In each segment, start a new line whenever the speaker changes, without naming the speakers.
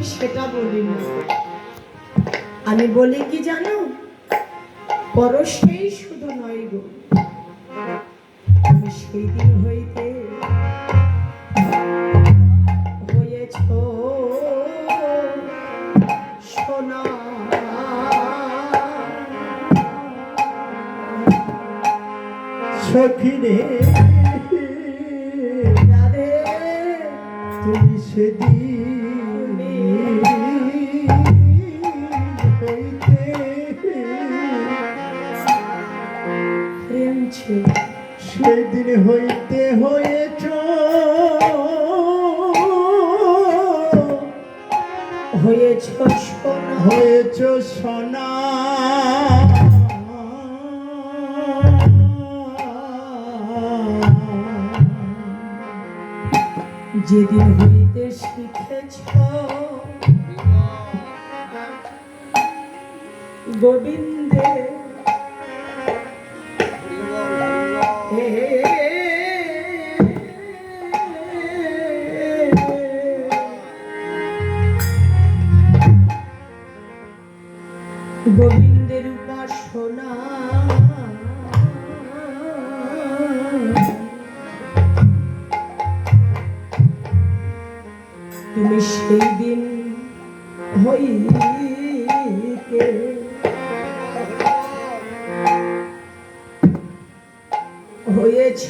আমি সেটা বলি না। আমি বলি কি জানো? পরশেই শুধু নয় গো। সেই দিন হইতে হয়েছ
তুমি সেদিন সেদিন হইতে হয়েছ।
হয়েছ সোনা।
হয়েছ সোনা।
যেদিন হইতে শিখেছ। গোবিন্দে গোবিন্দের উপাসনা। তুমি সেই দিন হইতে হয়েছ।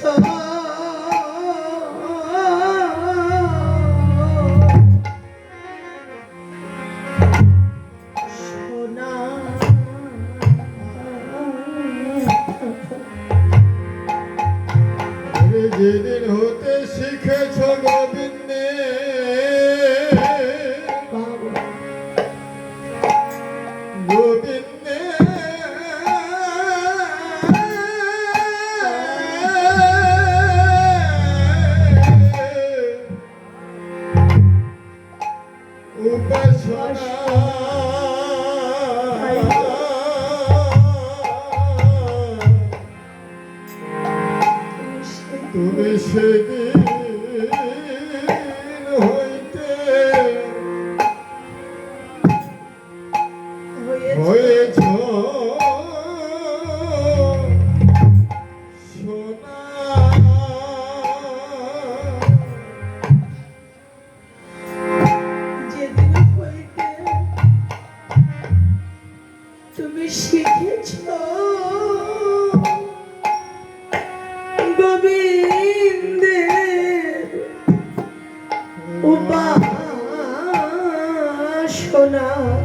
তুমি সেদিন হইতে হয়েছ।
তুমি শিখেছ উপাসনা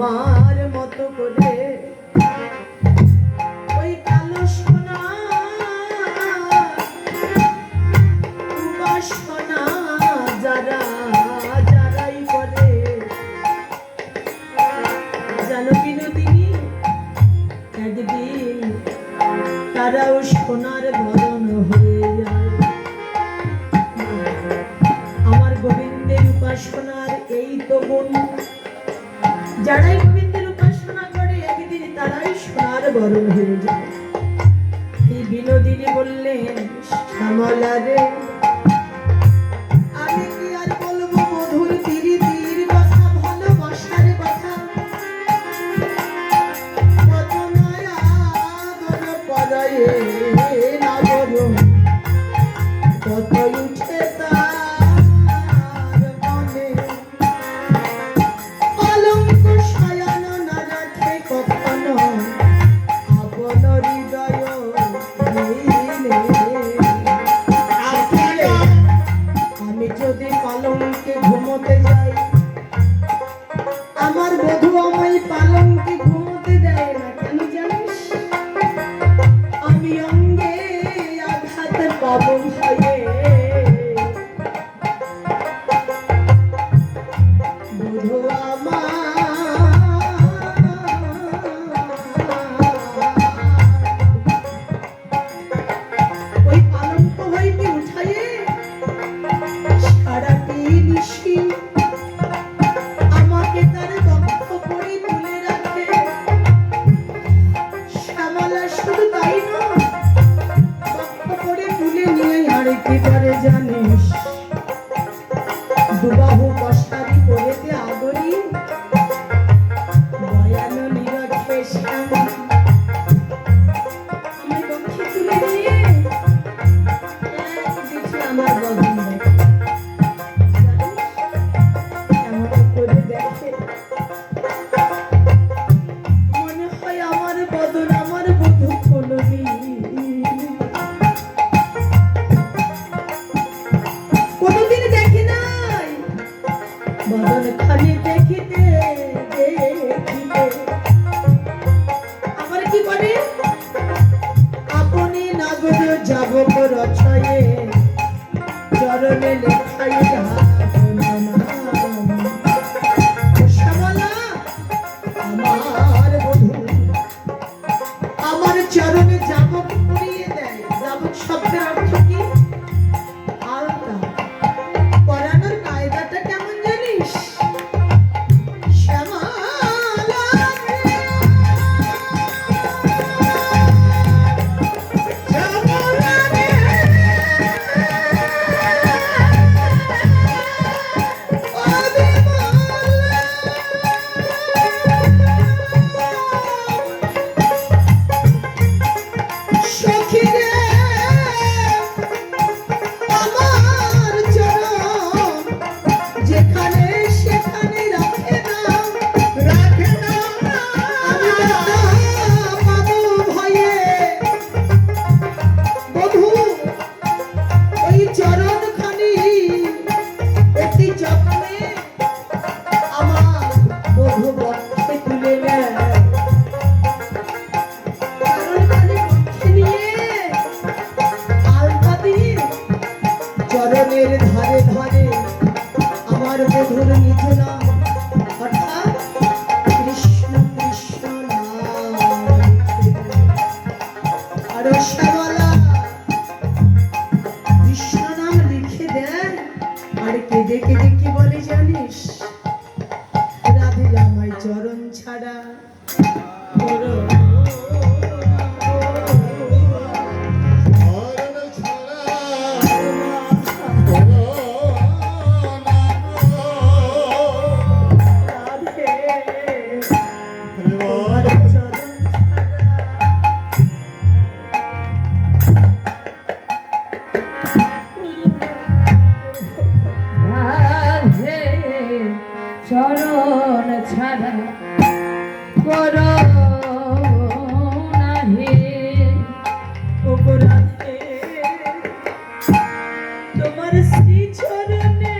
তোমার মতো করে। ওই বিনোদিনী তারাও সোনার বরণ হয়ে যায়। আমার গোবিন্দের উপাসনার এই তো গুণ। যারাই গোবিন্দের উপাসনা করে, একদিন তারাই সোনার বরণ হয়ে যায়। এই বিনোদিনী বললেন, শ্যামলা রে জলের ধারে ধারে আমার বধুর নিচে না হঠাৎ কৃষ্ণ কৃষ্ণ আরও কৃষ্ণ নাম লিখে দেয় আর কেঁদে কেঁদে চরণ ছাড়া
পর নাহি
অপরাধে তোমার শ্রী চরণে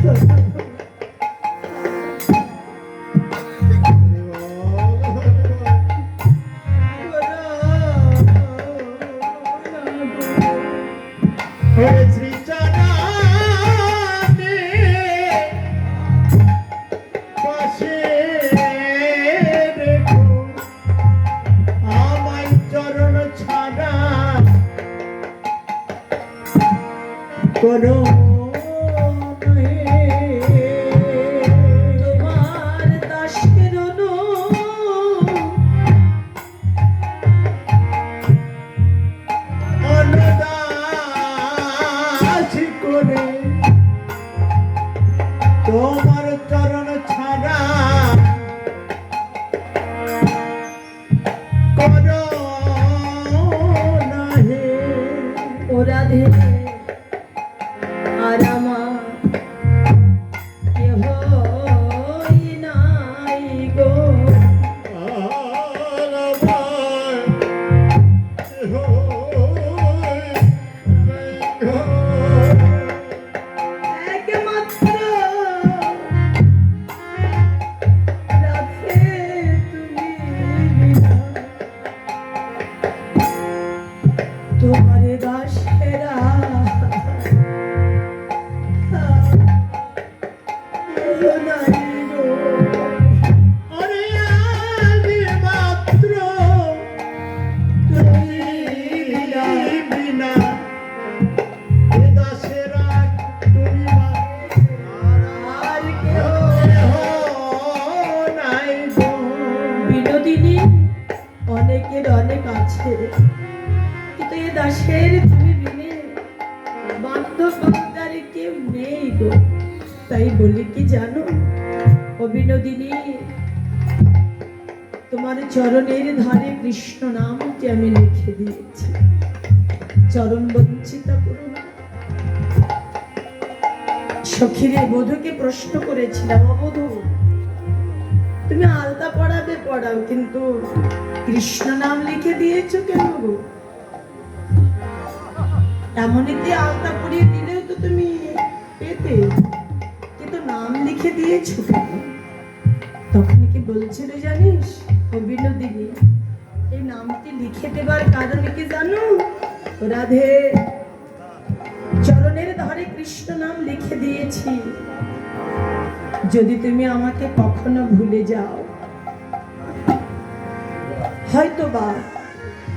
Thank you. Bueno. তাই বলি কি জানো? অভিনোদিনী তোমার চরণের ধারে কৃষ্ণ নামটি আমি লিখে দিয়েছি। চরণ বঞ্চিতা করুন সখীরে, বধুকে প্রশ্ন করেছিলাম, অবধু, তুমি আলতা পড়াবে, পড়াও, কিন্তু কৃষ্ণ নাম লিখে দিয়েছ কেন গো? এমনিতে আলতা দিয়ে ছুটে তখন কি বলছিল জানিস? অবিনোদিনী এই নামটি লিখে দেবার কারণ কি জানো? রাধে। চরণের ধারে কৃষ্ণ নাম লিখে দিয়েছি। যদি তুমি আমাকে কখনো ভুলে যাও। হয়তো বা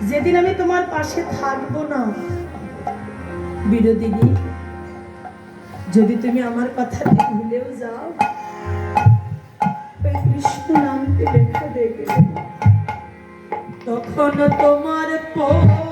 যেদিন আমি তোমার পাশে থাকব না। বিরোধিনী যদি তুমি আমার কথা ভুলেও যাও ওই কৃষ্ণ নামকে লেখা দেখে তখন তোমার পড়বে